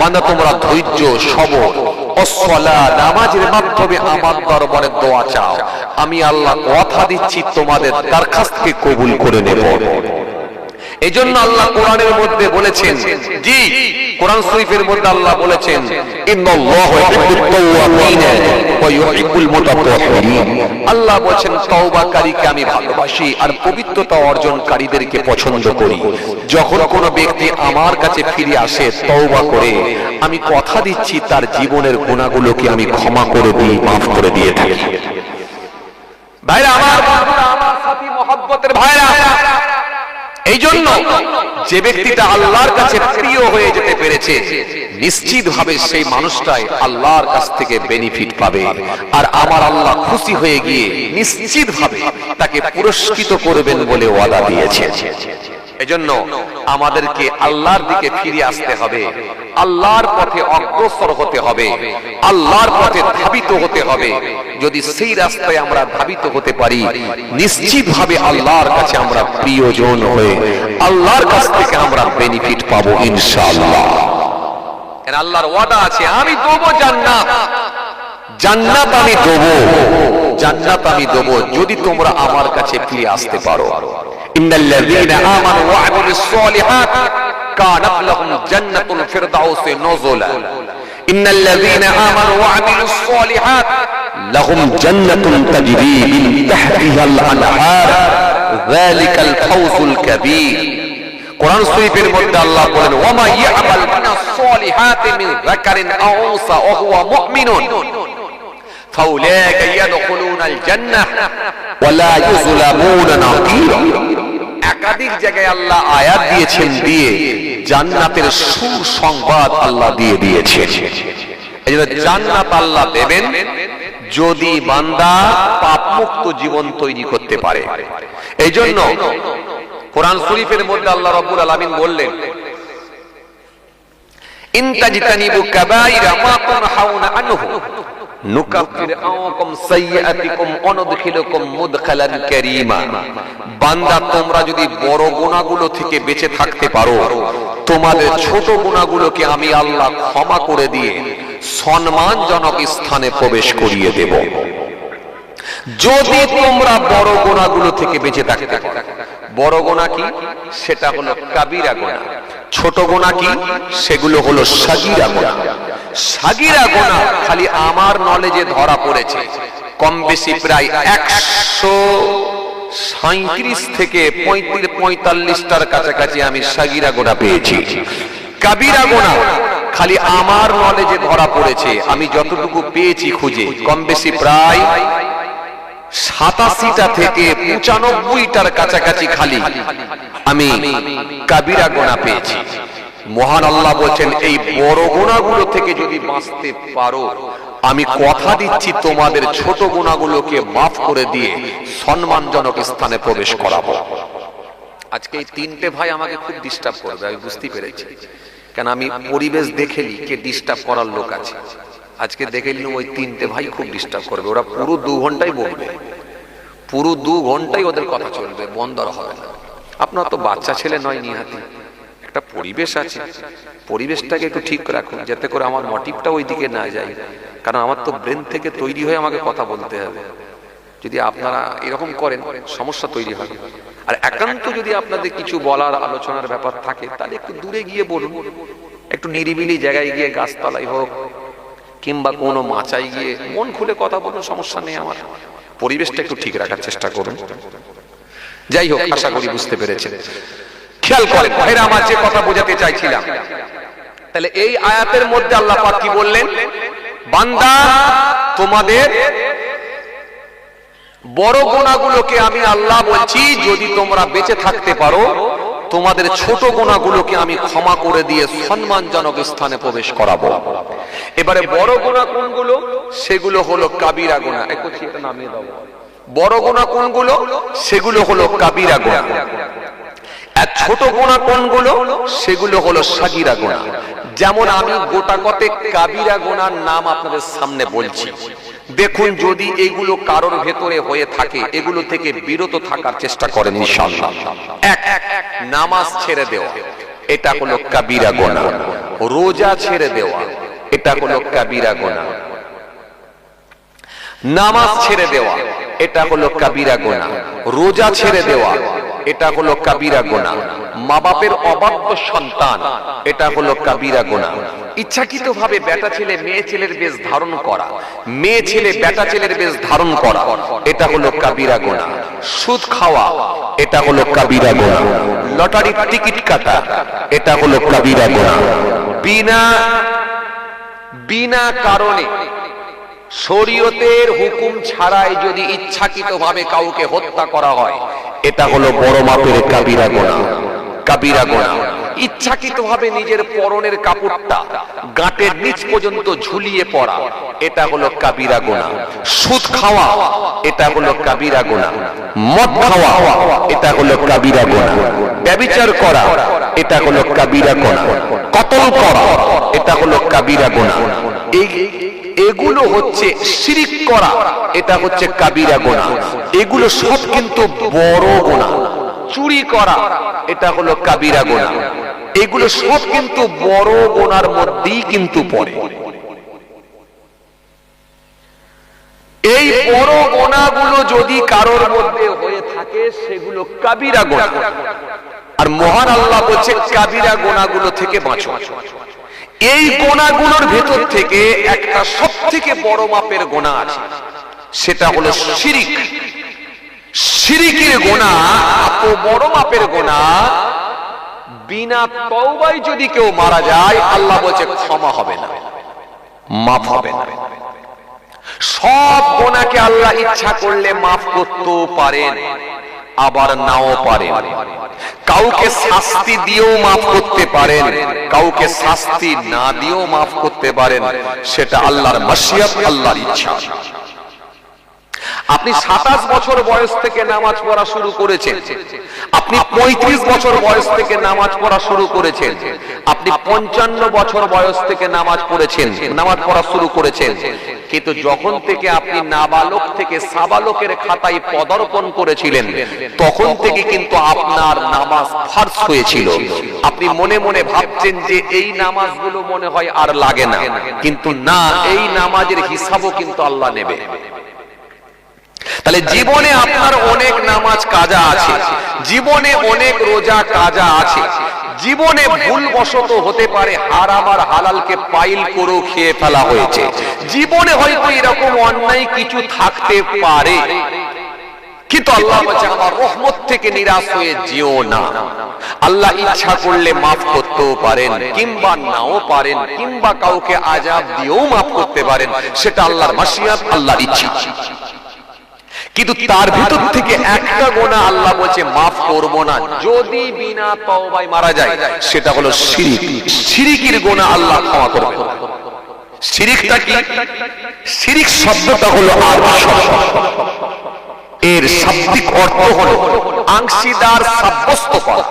বান্দা, তোমরা ধৈর্য, সবর, অসলা, নামাজের মাধ্যমে আমার দরবারে দোয়া চাও। আমি আল্লাহ কথা দিচ্ছি, তোমাদের দরখাস্তকে কবুল করে নেব। এই জন্য আল্লাহ কোরআনের মধ্যে বলেছেন, জি কোরআন শরীফের মধ্যে আল্লাহ বলেছেন আল্লাহ বলেন তওবাকারীকে আমি ভালোবাসি আর পবিত্রতা অর্জনকারীদেরকে পছন্দ করি। যখন কোনো ব্যক্তি আমার কাছে ফিরে আসে তওবা করে, আমি কথা দিচ্ছি, তার জীবনের গুনাহগুলোকে আমি ক্ষমা করে দিই, মাফ করে দিয়ে থাকি। ভাইরা, আমার আমার সাথী মহব্বতের ভাইরা এই জন্য যে ব্যক্তিটা আল্লাহর কাছে প্রিয় হয়ে যেতে পেরেছে নিশ্চিত ভাবে সেই মানুষটাই আল্লাহর কাছ থেকে বেনিফিট পাবে। আর আমার আল্লাহ খুশি হয়ে গিয়ে নিশ্চিত ভাবে তাকে পুরস্কৃত করবেন বলে ওয়াদা দিয়েছে। এজন্য আমাদেরকে আল্লাহর দিকে ফিরে আসতে হবে। আল্লাহর পথে অগ্রসর হতে হবে। আল্লাহর পথে ধাবিত হতে হবে। যদি সেই রাস্তায় আমরা ধাবিত হতে পারি নিশ্চিত ভাবে আল্লাহর কাছে আমরা প্রিয়জন হয়ে আল্লাহর কাছ থেকে আমরা বেনিফিট পাবো ইনশাআল্লাহ। আল্লাহর ওয়াদা আছে, আমি দেবো জান্নাত। জান্নাত আমি দেবো। জান্নাত আমি দেবো যদি তোমরা আমার কাছে ফিরে আসতে পারো। ইন্নাল্লাযীনা আমানু ওয়া আমিলুস সালিহাত কানাত লাহুম জান্নাতুল ফিরদাউস নুজুলা ইন্নাল্লাযীনা আমানু ওয়া আমিলুস সালিহাত লাহুম জান্নাতুন তাজরি মিন তাহতিহাল আনহার যালিকাল ফাওজুল কাবীর কোরআন শরীফের মধ্যে আল্লাহ বলেন ওয়ামা ইয়ামাল মিনাস সলিহাতি মিন যাকারিন আও উনসা ওয়া হুয়া মুমিনুন ওয়া লা ইউযলামুনা নাকিরা একাধিক জায়গায় আল্লাহ আয়াত দিয়েছেন দিয়ে জান্নাতের সুসংবাদ আল্লাহ দিয়ে দিয়েছেন। জান্নাত আল্লাহ দেবেন যদি বান্দা পাপমুক্ত জীবন তৈরি করতে পারে। এই জন্য কোরআন শরীফের মধ্যে আল্লাহ রাব্বুল আলামিন বললেন, ইন তাজতানিবু কাবাইরা মা আনহু। বান্দা আমি আল্লাহ ক্ষমা করে দিয়ে সম্মানজনক স্থানে প্রবেশ করিয়ে দেব। যদি তোমরা বড় গোনাগুলো থেকে বেঁচে থাকতে বড় গোনা কি? সেটা হলো কাবিরা গোনা ছোট গোনা কি? সেগুলো হলো সাগিরা গোনা সাগিরা গোনা, খালি আমার নলেজে ধরা পড়েছে। কম বেশি প্রায় একশো সাঁত্রিশ থেকে পঁয়ত্রিশ, পঁয়তাল্লিশটার কাছাকাছি আমি সাগিরা গোনা পেয়েছি। কাবিরা গোনা, খালি আমার নলেজে ধরা পড়েছে। আমি যতটুকু পেয়েছি খুঁজে, কম বেশি প্রায় সাতাশিটা থেকে পঁচানব্বইটার কাছাকাছি খালি আমি কাবিরা গোনা পেয়েছি। মহান আল্লাহ বলছেন, এই বড় গোনাগুলো থেকে যদি বাঁচতে পারো, আমি কথা দিচ্ছি তোমাদের ছোট গোনাগুলোকে মাফ করে দিয়ে সম্মানজনক স্থানে প্রবেশ করাবো। আজকে এই তিনটে ভাই আমাকে খুব ডিস্টার্ব করবে, আমি বুঝতে পেরেছি। কেন আমি পরিবেশ দেখে দেখেলি কে ডিস্টার্ব করার লোক আছে। আজকে দেখে নিলাম ওই তিনটে ভাই খুব ডিস্টার্ব করবে, ওরা পুরো দু ঘন্টাই বলবে পুরো দু ঘন্টাই ওদের কথা চলবে, বন্ধ হবে না। আপনার তো বাচ্চা ছেলে নয় নিহাতি। একটা পরিবেশ আছে। পরিবেশটাকে একটু ঠিক রাখুন, যাতে করে আমার মোটিভটা ওই দিকে না যায়। কারণ আমার তো ব্রেন থেকে তৈরি হয়ে আমাকে কথা বলতে হবে। যদি আপনারা এরকম করেন, সমস্যা তৈরি হবে। আর একান্ত যদি আপনাদের কিছু বলার, আলোচনার ব্যাপার থাকে, তাহলে একটু দূরে গিয়ে বলুন। একটু নিরিবিলি জায়গায় গিয়ে গাছতলায় হোক, কিংবা কোনো মাচায় গিয়ে মন খুলে কথা বলুন, সমস্যা নেই আমার। পরিবেশটা একটু ঠিক রাখার চেষ্টা করুন। যাই হোক, আশা করি বুঝতে পেরেছেন। খেয়াল করেন, ভাইরা আমার যে কথা বোঝাতে চাইছিলাম। তাহলে এই আয়াতের মধ্যে আল্লাহ পাক কি বললেন? বান্দা, তোমাদের বড় গোনাগুলোকে আমি আল্লাহ বলছি, যদি তোমরা বেঁচে থাকতে পারো, তোমাদের ছোট গোনাগুলোকে আমি ক্ষমা করে দিয়ে সম্মানজনক স্থানে প্রবেশ করাবো। এবারে বড় গোনা কোনগুলো? সেগুলো হলো কাবিরা গোনা নামিয়ে দাও। বড় গোনা কোনগুলো? সেগুলো হলো কাবিরা গোনা ছোট গোনা কোনগুলো? সেগুলো হলো সাগিরা গোনা যেমন আমি গোটা কতে কাবিরা গোনার নাম আপনাদের সামনে বলছি। দেখুন, যদি এগুলো কারোর ভেতরে হয়ে থাকে, এগুলো থেকে বিরত থাকার চেষ্টা করেন নামাজ ছেড়ে দেওয়া। এটা হলো কাবিরা গোনা রোজা ছেড়ে দেওয়া। এটা হলো কাবিরা গোনা নামাজ ছেড়ে দেওয়া। এটা হলো কাবিরা গোনা রোজা ছেড়ে দেওয়া। এটা হলো কাবিরা গোনা। মা বাপের অবাধ্য সন্তান, এটা হলো কাবিরা গোনা। ইচ্ছাকৃত ভাবে বেটা ছেলে মেয়ে ছেলের বেশ ধারণ করা, মেয়ে ছেলে বেটা ছেলের বেশ ধারণ করা, এটা হলো কাবিরা গোনা। সুদ খাওয়া, এটা হলো কাবিরা গোনা। লটারির টিকিট কাটা, এটা হলো কাবিরা গোনা। বিনা বিনা কারণে শরীয়তের হুকুম ছাড়াই যদি ইচ্ছাকৃতভাবে কাউকে হত্যা করা হয় এটা হলো বড় মাপের কাবিরা গোনা। কাবিরা গোনা। ইচ্ছাকৃতভাবে নিজের পরনের কাপড়টা গাঁটের নিচ পর্যন্ত ঝুলিয়ে পড়া এটা হলো কাবিরা গোনা। সুদ খাওয়া, এটা হলো কাবিরা গোনা। মদ খাওয়া, এটা হলো কাবিরা গোনা। ব্যবিচার করা, এটা হলো কাবিরা গোনা। কতল করা, এটা হলো কাবিরা গোনা। এই এগুলো হচ্ছে শিরিক করা। এটা হচ্ছে কাবিরা গোনা। এগুলো সব কিন্তু বড় গোনা। চুরি করা এটা হলো কাবিরা গোনা। এগুলো সব কিন্তু বড় গোনার মধ্যেই কিন্তু পড়ে। এই বড় গোনাগুলো যদি কারোর মধ্যে হয়ে থাকে সেগুলো কাবিরা গোনা। আর মহান আল্লাহ বলছে কাবিরা গোনাগুলো থেকে বাঁচো। এই গোনাগুলোর ভেতর থেকে একটা সব থেকে বড় মাপের গোনা আছে। সেটা হলো শিরিক। শিরিকের গোনা, এত বড় মাপের গোনা, বিনা তওবায় যদি কেউ মারা যায়, আল্লাহ বলছে ক্ষমা হবে না। মাফ হবে না। সব গোনাকে আল্লাহ ইচ্ছা করলে মাফ করতেও পারেন। আবার নাও পারে কাউকে শাস্তি দিয়েও মাফ করতে পারেন, কাউকে শাস্তি না দিয়েও মাফ করতে পারেন, সেটা আল্লাহর মাসিয়াত, আল্লাহর ইচ্ছা। আপনি সাতাশ বছর বয়স থেকে নামাজ পড়া শুরু করেছেন। আপনি পঁয়ত্রিশ বছর বয়স থেকে নামাজ পড়া শুরু করেছেন। আপনি পঞ্চান্ন বছর বয়স থেকে নামাজ পড়েছেন। নামাজ পড়া শুরু করেছেন। কিন্তু যখন থেকে আপনি নাবালক থেকে সাবালকের খাতায় পদার্পণ করেছিলেন তখন থেকে কিন্তু আপনার নামাজ ফার্স হয়েছিল। আপনি মনে মনে ভাবছেন যে এই নামাজগুলো মনে হয় আর লাগে না। কিন্তু না এই নামাজের হিসাবও কিন্তু আল্লাহ নেবে। তাহলে জীবনে আপনার অনেক নামাজ কাজা আছে। জীবনে অনেক রোজা কাজা আছে। জীবনে ভুল বশত হতে পারে আর আর হালালকে পাইল করেও খেয়ে ফেলা হয়েছে। জীবনে হয়তো এরকম অন্যায় কিছু থাকতে পারে। কিন্তু আল্লাহ বলছে আমার রহমত থেকে নিরাশ হয়ে যেও না। আল্লাহ ইচ্ছা করলে মাফ করতেও পারেন কিংবা নাও পারেন কিংবা কাউকে আজাব দিয়েও মাফ করতে পারেন। সেটা আল্লাহর মাসিয়াত আল্লাহর ইচ্ছা। কিন্তু তার ভিতর থেকে একটা গোনা আল্লাহ বলছে, মাফ করব না। যদি বিনা তওবায় মারা যায়, সেটা হলো শিরিক। শিরিকের গোনা আল্লাহ ক্ষমা করবে শিরিকটা কি? শিরিক শব্দটা হলো শব্দ। এর শাব্দিক অর্থ হলো আংশিদার সাব্যস্ত করা।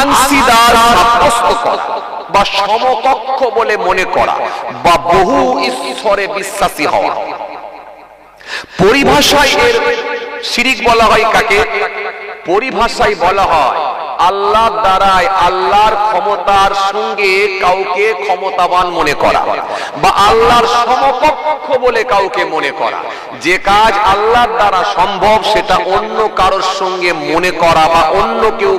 আংশিদার সাব্যস্ত করা বা সমকক্ষ বলে মনে করা বা বহু ঈশ্বরে বিশ্বাসী হওয়া। পরিভাষায় এর শিরিক বলা হয় কাকে? পরিভাষায় বলা হয় আল্লাহ দ্বারায় আল্লাহর ক্ষমতার সঙ্গে কাউকে ক্ষমতাবান মনে করা বা আল্লাহর সমকক্ষ বলে কাউকে মনে করা। যে কাজ আল্লাহর দ্বারা সম্ভব সেটা অন্য কারোর সঙ্গে মনে করা বা অন্য কেউ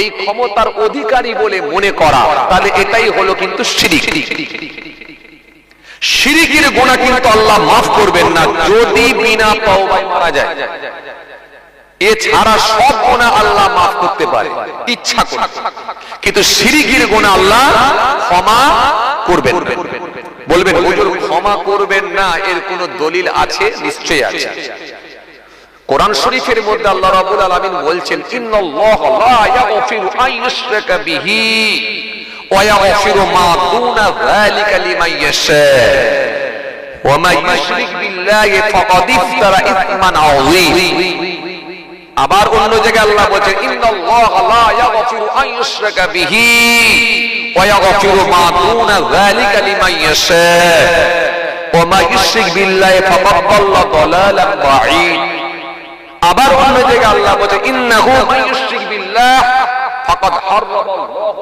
এই ক্ষমতার অধিকারী বলে মনে করা, তাহলে এটাই হলো কিন্তু শিরিক। শিরিকের গোনা কিন্তু আল্লাহ মাফ করবেন না, যদি বিনা তওবায় মারা যায়। এছাড়া সব গোনা আল্লাহ মাফ করতে পারে, ইচ্ছা করে। কিন্তু শিরিকের গোনা আল্লাহ ক্ষমা করবেন বলবেন, হুজুর, ক্ষমা করবেন না, এর কোন দলিল আছে? নিশ্চয়ই আছে। কোরআন শরীফের মধ্যে আল্লাহ রাব্বুল আলামিন বলছেন, ইন্নাল্লাহ লা ইয়াগফিরু আন ইউশরাকা বিহি। ويغفر ما دون ذلك لمن يشاء ومن يشرك بالله فقد افترى اثما عظيما আবার অন্য জায়গায় আল্লাহ বলেন ইন্নাল্লাহ লা ইয়াগফিরু আন ইউশরাকা বিহি ওয়া ইয়াগফিরু মা দুনা যালিকা লিমান ইয়াশা ওয়া মা ইউশরিক বিল্লাহি ফাকাদ দাল্লা দালালান বাঈদ আবার অন্য জায়গায় আল্লাহ বলেন ইন্নাহু মান ইউশরিক বিল্লাহ ফাকাদ হারামাল্লাহু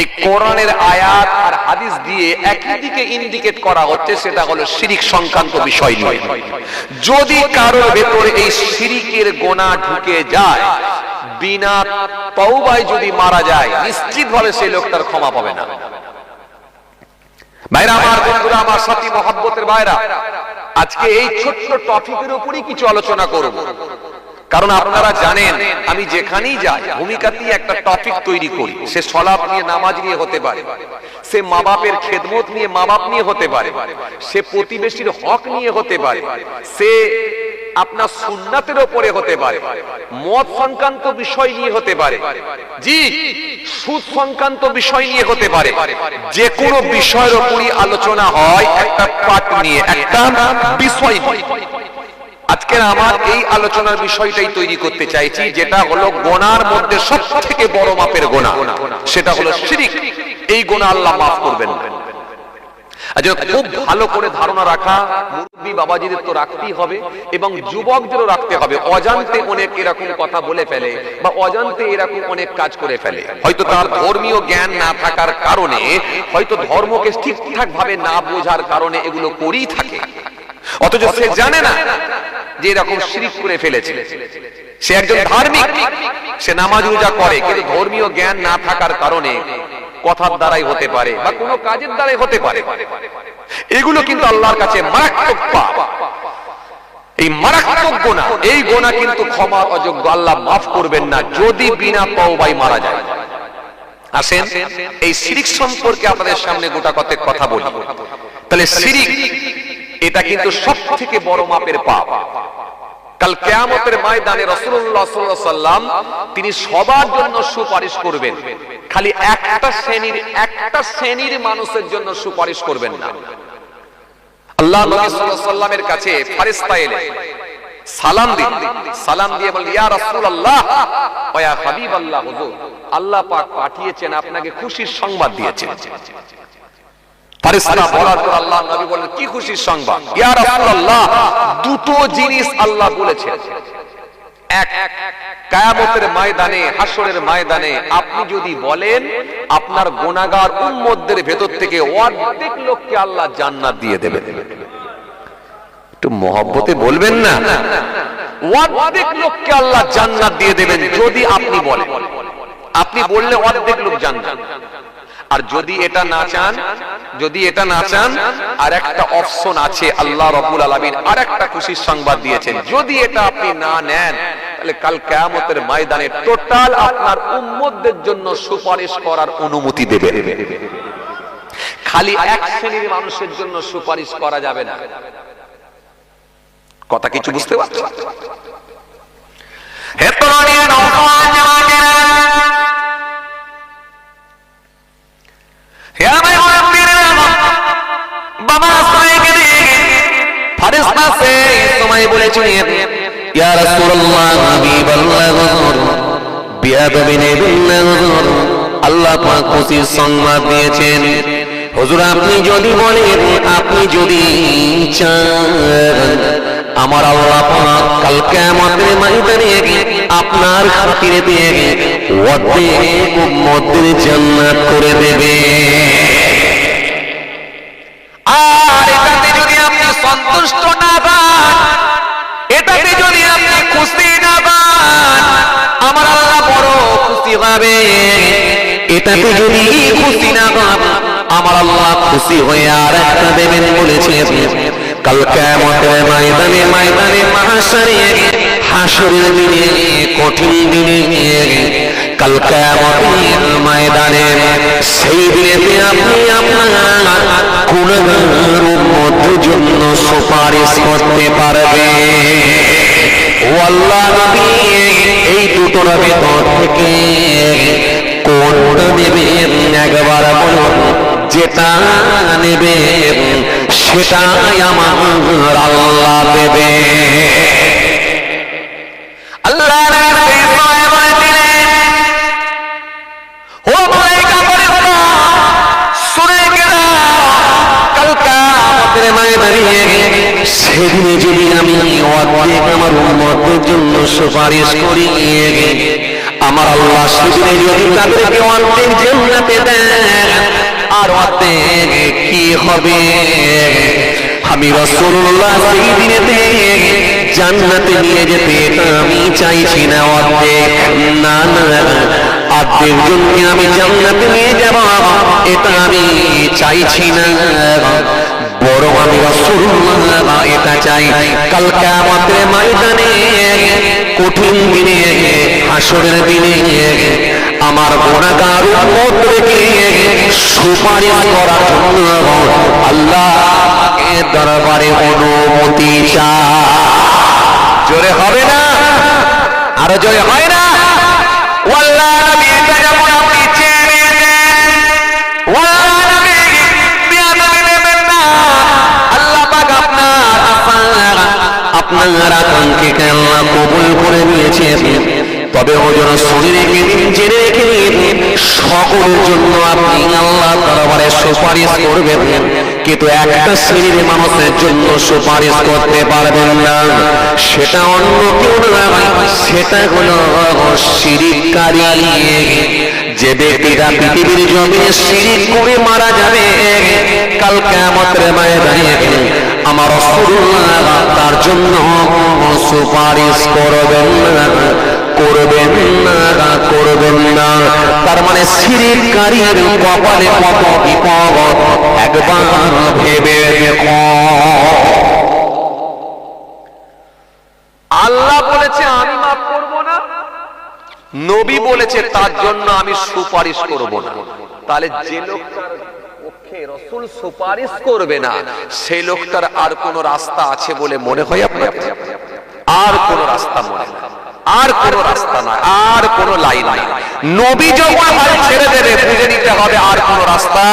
এই কোরআনের আয়াত আর হাদিস দিয়ে একই দিকে ইন্ডিকেট করা হচ্ছে, সেটা হলো শিরিক সংক্রান্ত বিষয় নয়। যদি কারোর ভেতরে এই শিরিকের গোনা ঢুকে যায়, বিনা তওবায় যদি মারা যায়, নিশ্চিতভাবে সেই লোকটার ক্ষমা পাবে না। ভাইরা, আমার বন্ধুরা, আমার সাথী, মহাব্বতের ভাইরা, আজকে এই ছোট্ট টপিকের উপরই কিছু আলোচনা করব। কারণ আপনারা জানেন, আমি যেখানেই যাই, ভূমিকা ভূমিকাতেই একটা টপিক তৈরি করি। সে সলাপ নিয়ে নামাজ নিয়ে হতে পারে। সে মা বাপের খেদমত নিয়ে মা বাপ নিয়ে হতে পারে। সে প্রতিবেশীর হক নিয়ে হতে পারে। সে আপনার সুন্নাতের ওপরে হতে পারে। মদ সংক্রান্ত বিষয় নিয়ে হতে পারে। জি, সুদ সংক্রান্ত বিষয় নিয়ে হতে পারে। যে কোনো বিষয়ের উপরই আলোচনা হয়, একটা পাঠ নিয়ে, একটা বিষয় নিয়ে। আজকের আমার এই আলোচনার বিষয়টাই তৈরি করতে চাইছি, যেটা হলো গোনার মধ্যে সব থেকে বড় মাপের গোনা। সেটা হলো শিরিক। এই গোনা আল্লাহ মাফ করবেন না। খুব ভালো করে ধারণা রাখা, মুরব্বী বাবাজিদের তো রাখতেই হবে এবং যুবকদেরও রাখতে হবে। অজান্তে অনেক এরকম কথা বলে ফেলে বা অজান্তে এরকম অনেক কাজ করে ফেলে। হয়তো তার ধর্মীয় জ্ঞান না থাকার কারণে, হয়তো ধর্মকে ঠিকঠাক ভাবে না বোঝার কারণে এগুলো করেই থাকে। অথচ সে জানে না যে এরকম শিরিক করে ফেলেছে। সে একজন ধার্মিক। সে নামাজ রোজা করে কিন্তু ধর্মীয় জ্ঞান না থাকার কারণে কথার দ্বারাই হতে পারে বা কোনো কাজের দ্বারাই হতে পারে। এগুলো কিন্তু আল্লাহর কাছে মারাত্মক পাপ। এই মারাত্মক গোনা এই গোনা কিন্তু ক্ষমার অযোগ্য আল্লাহ মাফ করবেন না যদি বিনা তওবাই মারা যায়। আসেন এই শিরিক সম্পর্কে আপনাদের সামনে গোটা কতক কথা বলি। তাহলে শিরিক এটা কিন্তু সব থেকে বড় মাপের পাপ। কাল কেয়ামতের ময়দানে রসুল্লাহ সাল্লাম তিনি সবার জন্য সুপারিশ করবেন। খালি একটা শ্রেণির একটা শ্রেণির মানুষের জন্য সুপারিশ করবেন না। আল্লাহ কাছে এলেন সালাম দিন। সালাম দিয়ে বলেন ইয়া রাসূলুল্লাহ হাবিবাল্লাহ, হুজুর, আল্লাহ পাক পাঠিয়েছেন, আপনাকে খুশির সংবাদ দিয়েছেন। ফারিস্তা বলার পর আল্লাহ নবী বলেন কি খুশির সংবাদ? ইয়া রাসূলুল্লাহ দুটো জিনিস আল্লাহ বলেছেন। এক কায়ামতের ময়দানে হাসরের ময়দানে আপনি যদি বলেন আপনার গুনাহগার উম্মতদের ভেতর থেকে অর্ধেক লোককে আল্লাহ জান্নাত দিয়ে দেবে। একটু মহব্বতে বলবেন না? অর্ধেক লোককে আল্লাহ জান্নাত দিয়ে দেবেন যদি আপনি বলেন। আপনি বললে অর্ধেক লোক জান্নাত। আর যদি এটা না চান যদি এটা না চান আর একটা অপশন আছে আল্লাহ রবুল আলমিন আর একটা খুশির সংবাদ দিয়েছেন। যদি এটা আপনি না নেন তাহলে কাল কেয়ামতের ময়দানে টোটাল আপনার উম্মতদের জন্য সুপারিশ করার অনুমতি দেবে। খালি এক শ্রেণির মানুষের জন্য সুপারিশ করা যাবে না। কথা কিছু বুঝতে পারছ হে তরুণীরা বলেছিলেন, ইয়া রাসূলুল্লাহ, হাবিবাল্লাহ আল্লাহ পাক সংবাদ দিয়েছেন। হুজুর, আপনি যদি বলেন, আপনি যদি চান, আমার আল্লাহ পাক কাল কিয়ামতের ময়দানে আপনার খাতিরে দিয়ে অর্ধেক উম্মতের জান্নাত করে দেবে। হবে এটাতে যদি খুশি না পান আমার আল্লাহ খুশি হয়ে আর একটা দেবেন বলেছে কাল কিয়ামতের ময়দানে ময়দানে মাহশারে হাসরের দিনে, কঠিন দিনে, কাল কিয়ামতের ময়দানে, সেই দিনেতে আপনি আপনার গুণগার উম্মতের জন্য সুপারিশ করতে পারবে আল্লাহ এই দুটোর ভেতর থেকে কোনটা দেবেন একবার বলুন, যেটা নেবে, সেটাই আমার আল্লাহ দেবে। আল্লাহ ময়দানে সেদিনে যদি আমি অর্ধেক আমার উম্মতের জন্য সুপারিশ করি, আমার আল্লাহ সেদিনে যদি তাদেরকে অর্ধেক জান্নাতে দেন, আর অর্ধেক কি হবে? আমি রসুল্লাহ সেই দিনেতে জান্নাতে নিয়ে যেতে আমি চাইছি না অর্ধেক। না না, অর্ধেক জনকে আমি জান্নাতে নিয়ে যাব, এটা আমি চাইছি না। বড় আমি এটা চাই। কাল কেমতের ময়দানে কঠিন দিনে, হাসরের দিনে আমার গোনাগার উম্মতকে সুপারিশ করার জন্য আল্লাহ দরবারে অনুমতি চায় জোরে হবে না? আরও জোরে হয় না? ওয়াল্লাহ নবী আপনার আকাঙ্ক্ষিক আল্লাহ কবুল করে নিয়েছেন তবে ওজন শুনে রেখে দিন জেনে রেখে দিন সকলের জন্য আপনি আল্লাহ দরবারে সুপারিশ করবেন। কিন্তু একটা শ্রেণির মানুষের জন্য সুপারিশ করতে পারবেন না। সেটা অন্য কেউ সেটা হলো যে ব্যক্তিরা পৃথিবীর জমিনে শিরিক করে মারা যাবে, কাল কেমতের ময়দানে আমার তার জন্য সুপারিশ করবেন না করবেন না করবেন না। তার মানে শিরিককারীর কপালে কত বিপদ? একবার ভেবে আল্লাহ বলেছে, আমি মাফ করব না। নবী বলেছে, তার জন্য আমি সুপারিশ করব না। তাহলে যে রসুল সুপারিশ করবে না, সেই লোকটার আর কোন রাস্তা আছে বলে মনে হয় আপনার আর কোন রাস্তা মনে আর কোন রাস্তা নাই আর কোন লাইন নাই। নবী যখন ছেড়ে দেবে, বুঝে নিতে হবে আর কোন রাস্তা